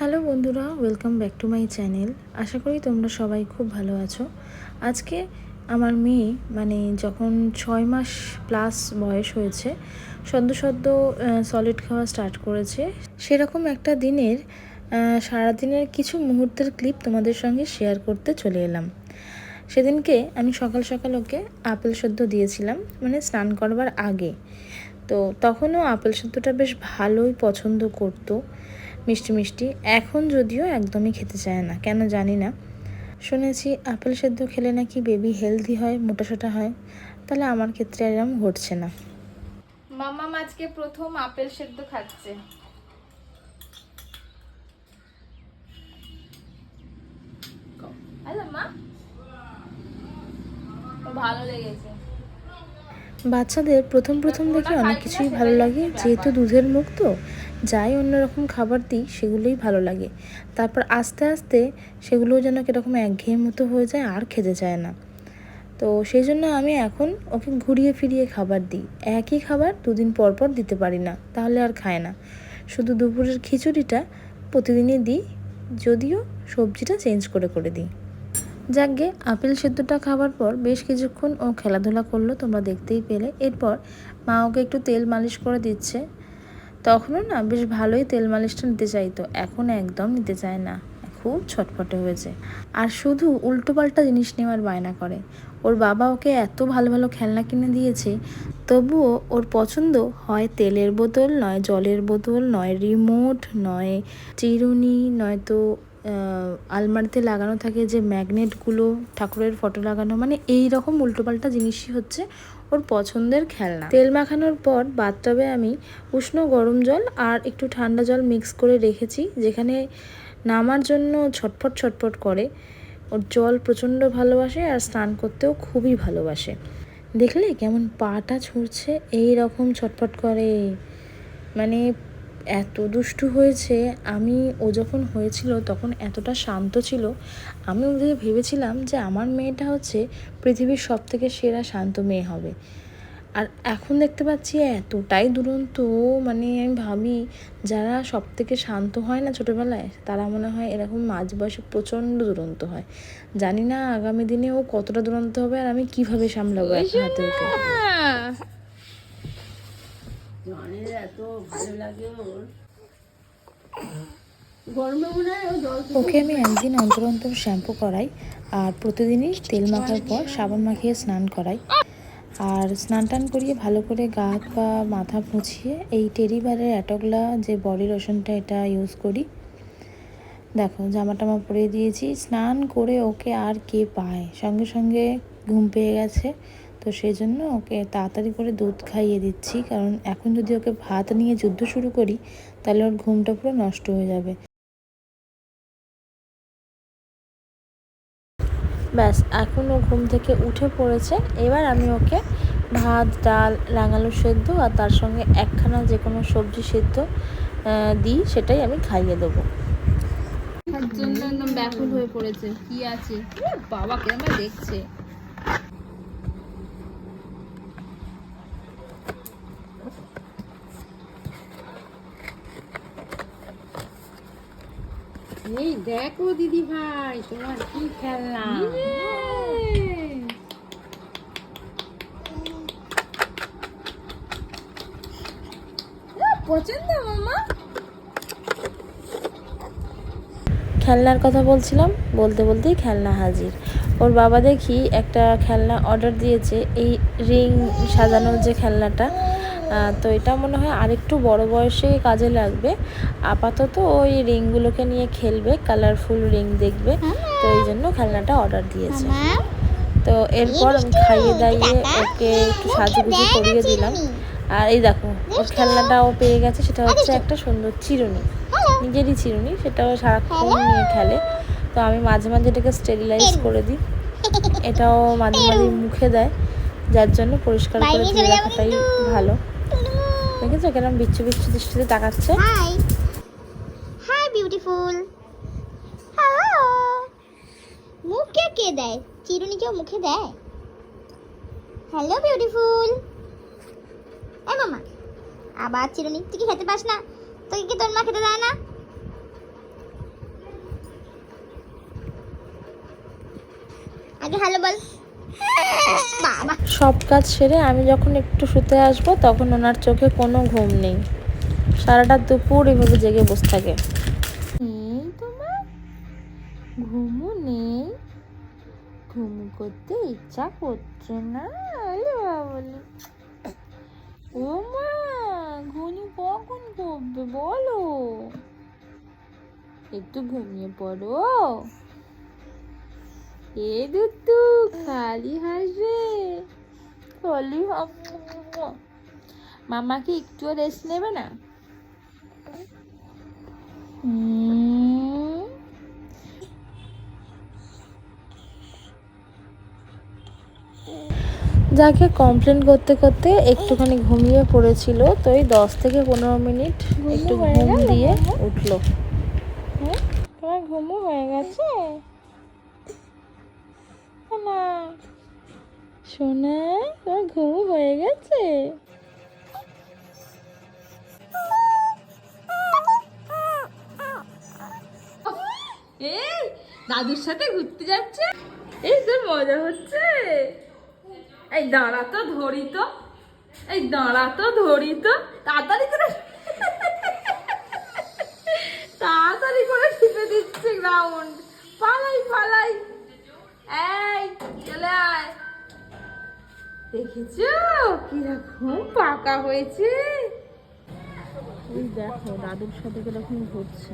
Hello বন্ধুরা welcome back to my channel আশা করি তোমরা সবাই খুব ভালো আছো। আজকে আমার মেয়ে মানে যখন ছয় মাস প্লাস বয়স হয়েছে, সদ্য সদ্য সলিড খাওয়া স্টার্ট করেছে। সেরকম একটা দিনের সারাদিনের কিছু মুহূর্তের ক্লিপ তোমাদের সঙ্গে শেয়ার করতে চলে এলাম। সেদিনকে আমি সকাল সকাল ওকে আপেল সদ্য দিয়েছিলাম মানে স্নান করবার আগে। তো তখনও আপেল সদ্যটা বেশ ভালোই পছন্দ করতো। মিষ্টি মিষ্টি এখন যদিও একদমই খেতে চায় না কেন জানি না। শুনেছি আপেল সেদ্ধ খেলে নাকি বেবি হেলদি হয় মোটাসোটা হয় তাহলে আমার ক্ষেত্রে এরম ঘটছে না। মামা আজকে প্রথম আপেল সেদ্ধ খাচ্ছে। ভালো লেগেছে। বাচ্চাদের প্রথম প্রথম দেখে অনেক কিছুই ভালো লাগে যেহেতু দুধের মুখ তো যাই অন্যরকম খাবার দিই, সেগুলোই ভালো লাগে। তারপর আস্তে আস্তে সেগুলো যেন কীরকম একঘেয়ে মতো হয়ে যায়, আর খেতে চায় না। তো সেই জন্য আমি এখন ওকে ঘুরিয়ে ফিরিয়ে খাবার দিই। একই খাবার দুদিন পর পর দিতে পারি না, তাহলে আর খায় না। শুধু দুপুরের খিচুড়িটা প্রতিদিনই দিই, যদিও সবজিটা চেঞ্জ করে করে দিই। যাকগে, আপেল সেদ্ধটা খাবার পর বেশ কিছুক্ষণ ও খেলাধুলা করল, তোমরা দেখতেই পেলে। এরপর মা ওকে একটু তেল মালিশ করে দিচ্ছে। তখনও না বেশ ভালোই তেল মালিশটা নিতে চাইতো। এখন একদম নিতে চায় না। খুব ছটফটে হয়েছে। আর শুধু উল্টোপাল্টা জিনিস নেওয়ার বায়না করে। ওর বাবা ওকে এত ভালো ভালো খেলনা কিনে দিয়েছে, তবুও ওর পছন্দ হয় তেলের বোতল, নয় জলের বোতল, নয় রিমোট, নয় চিরুনি নয়তো আলমারিতে লাগানো থাকে যে ম্যাগনেটগুলো, ঠাকুরের ফটো লাগানো মানে এই রকম উল্টোপাল্টা জিনিসই হচ্ছে ওর পছন্দের খেলনা। তেল মাখানোর পর বাথটবে আমি উষ্ণ গরম জল আর একটু ঠান্ডা জল মিক্স করে রেখেছি, যেখানে নামার জন্য ছটফট ছটফট করে। ওর জল প্রচণ্ড ভালোবাসে আর স্নান করতেও খুবই ভালোবাসে। দেখলে কেমন পাটা ছুঁড়ছে এই রকম ছটফট করে। মানে এত দুষ্টু হয়েছে আমি ও যখন হয়েছিল তখন এতটা শান্ত ছিল আমি ওদের ভেবেছিলাম যে আমার মেয়েটা হচ্ছে পৃথিবীর সব থেকে সেরা শান্ত মেয়ে হবে। আর এখন দেখতে পাচ্ছি এতটাই দুরন্ত মানে আমি ভাবি যারা সব থেকে শান্ত হয় না ছোটোবেলায় তারা মনে হয় এরকম মাঝ বয়সে প্রচণ্ড দুরন্ত হয়। জানি না আগামী দিনে ও কতটা দুরন্ত হবে আর আমি কীভাবে সামলাবো হাতে ওকে। জলের এত ভালো লাগে ওর। ওকে আমি একদিন অন্তর অন্তর শ্যাম্পু করাই আর প্রতিদিনই তেল মাখার পর সাবান মাখিয়ে স্নান করাই। আর স্নান টান করিয়ে ভালো করে গা হাত পা, মাথা মুছিয়ে এই টেরিবারের অ্যাটোগলা যে বডি লোশনটা এটা ইউজ করি। দেখো জামা টামা পরিয়ে দিয়েছি। স্নান করে ওকে আর কে পায়? সঙ্গে সঙ্গে ঘুম পেয়ে গেছে। তো সেই জন্য ওকে তাড়াতাড়ি করে দুধ খাইয়ে দিচ্ছি। কারণ এখন যদি ওকে ভাত নিয়ে যুদ্ধ শুরু করি, তাহলে ওর ঘুমটা পুরো নষ্ট হয়ে যাবে। ব্যাস, এখন ও ঘুম থেকে উঠে পড়েছে। এবার আমি ওকে ভাত, ডাল রাঙালু সেদ্ধ আর তার সঙ্গে একখানা যে কোনো সবজি সেদ্ধ দিই, সেটাই আমি খাইয়ে দেবো। একদম ব্যাকুল হয়ে পড়েছে। কি আছে? বাবা, কেমন দেখছে? এই দেখো দিদি ভাই তোমার কি খেলনা? পছন্দ মামা? খেলনার কথা বলছিলাম বলতে বলতেই খেলনা হাজির। ওর বাবা দেখি একটা খেলনা অর্ডার দিয়েছে এই রিং সাজানোর যে খেলনাটা তো এটা মনে হয় আরেকটু বড় বয়সে কাজে লাগবে। আপাতত ওই রিংগুলোকে নিয়ে খেলবে কালারফুল রিং দেখবে। তো এই জন্য খেলনাটা অর্ডার দিয়েছে। তো এরপর আমি খাইয়ে দাইয়ে ওকে একটু সাজুগুজু করিয়ে দিলাম। আর এই দেখো ওর খেলনাটা ও পেয়ে গেছে সেটা হচ্ছে একটা সুন্দর চিরুনি। নিজেরই চিরুনি সেটাও সারাক্ষণ নিয়ে খেলে। তো আমি মাঝে মাঝে এটাকে স্টেরিলাইজ করে দিই। এটাও মাঝে মাঝে মুখে দেয় যার জন্য পরিষ্কার করে রাখাটাই ভালো। দেখেছ কেরম বিচ্ছু বিচ্ছু দৃষ্টিতে তাকাচ্ছে। হাই হাই বিউটিফুল হ্যালো মুখে কে দেয়? চিরুনি কেউ মুখে দেয়? হ্যালো বিউটিফুল এ, মামা, আবার চিরুনি, তুই কি খেতে পাস না? তুই কি তোর মা খেতে দেয় না? আগে হ্যালো বল। সব কাজ সেরে আমি যখন একটু শুতে আসব, তখন ওনার চোখে কোনো ঘুম নেই। সারাটা দুপুর এভাবে জেগে বসে থাকে। নেই ঘুমও নেই। ঘুম করতে ইচ্ছা করছে না বাবলি ও মা, ঘুনি কখন করবে বলো? একটু ঘুমিয়ে পড়ো। এ দুতু খালি হাসবে খালি হাসবে মামাকে একটু রেস্ট নেবে না? যাকে কমপ্লেন করতে করতে একটুখানি ঘুমিয়ে পড়েছিল তো এই দশ থেকে পনেরো মিনিট একটু ঘুম দিয়ে উঠল। হ্যাঁ তোমার ঘুমও হয়ে গেছে? না সোনা তোমার ঘুমও হয়ে গেছে। এই দাদুর সাথে ঘুরতে যাচ্ছে? এই তোর মজা হচ্ছে। এই দাঁড়া তো ধরি তো। এই দাঁড়া তো ধরি তো। তাড়াতাড়ি করে তাড়াতাড়ি করে টিপে দিচ্ছে গ্রাউন্ড পালাই পালাই। দেখেছ? কীরকম পাকা হয়েছে? এই দেখো, দাদুর সাথে কীরকম ঘুরছে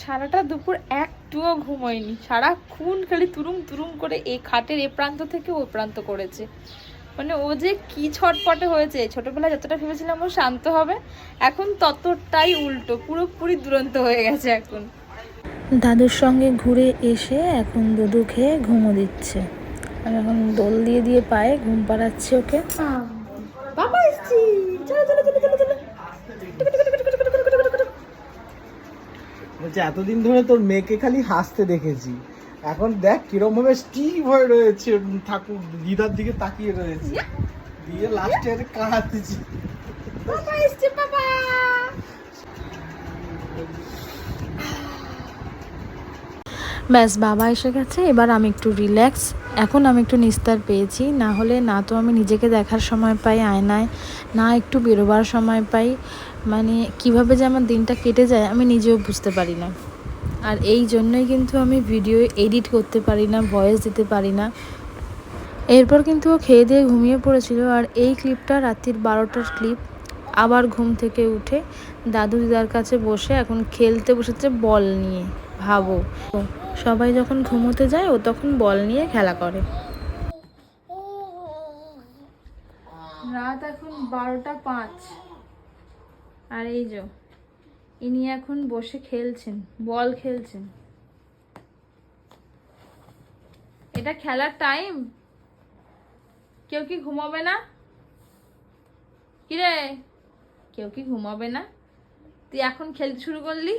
সারাটা দুপুর একটুও ঘুমোয়নি। সারাক্ষণ খালি তুরুম তুরুম করে এই খাটের এ প্রান্ত থেকে ওই প্রান্ত করেছে। মানে ও যে কি ছটপটে হয়েছে, ছোটবেলায় যতটা ভেবেছিলাম ও শান্ত হবে, এখন ততটাই উল্টো, পুরোপুরি দুরন্ত হয়ে গেছে এখন। দাদুর সঙ্গে ঘুরে এসে এখন দুধু খেয়ে ঘুমো দিচ্ছে। আমি এখন দোল দিয়ে দিয়ে পায়ে ঘুম পাড়াচ্ছি ওকে। বাবা এসছি। চলো চলো চলো চলো চলো। বলছে এতদিন ধরে তোর মেয়েকে খালি হাসতে দেখেছি। এখন দেখ কিরম ভাবে স্টিভ হয়ে রয়েছে ঠাকুর দিদার দিকে তাকিয়ে রয়েছে। দিয়ে লাস্টে কাঁদছি। বাবা এসছে বাবা। ব্যাস, বাবা এসে গেছে। এবার আমি একটু রিল্যাক্স এখন আমি একটু নিস্তার পেয়েছি। না হলে না তো আমি নিজেকে দেখার সময় পাই আয়নায়, না একটু বেরোবার সময় পাই। মানে কীভাবে যে আমার দিনটা কেটে যায়, আমি নিজেও বুঝতে পারি না। আর এই জন্যই কিন্তু আমি ভিডিও এডিট করতে পারি না ভয়েস দিতে পারি না। এরপর কিন্তু ও খেয়ে দিয়ে ঘুমিয়ে পড়েছিল। আর এই ক্লিপটা রাত্রির বারোটার ক্লিপ আবার ঘুম থেকে উঠে দাদু দিদার কাছে বসে এখন খেলতে বসেছে বল নিয়ে। ভাবো। সবাই যখন ঘুমোতে যায়, ও তখন বল নিয়ে খেলা করে। রাত এখন বারোটা পাঁচ। আর এই যে, ইনি এখন বসে খেলছেন, বল খেলছেন। এটা খেলার টাইম? কেউ কি ঘুমাবে না? কিরে? কেউ কি ঘুমাবে না? তুই এখন খেলতে শুরু করলি?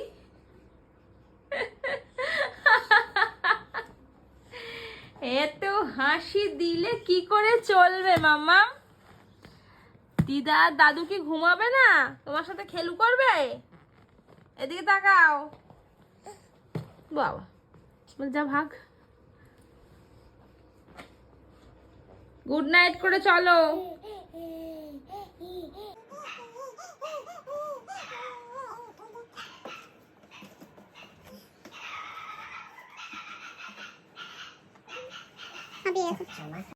এত হাসি দিলে কি করে চলবে মামা দিদা, দাদু কি ঘুমাবে না? তোমার সাথে খেলু করবে? এদিকে তাকাও। বাবা যা ভাগ। গুড নাইট করে চলো।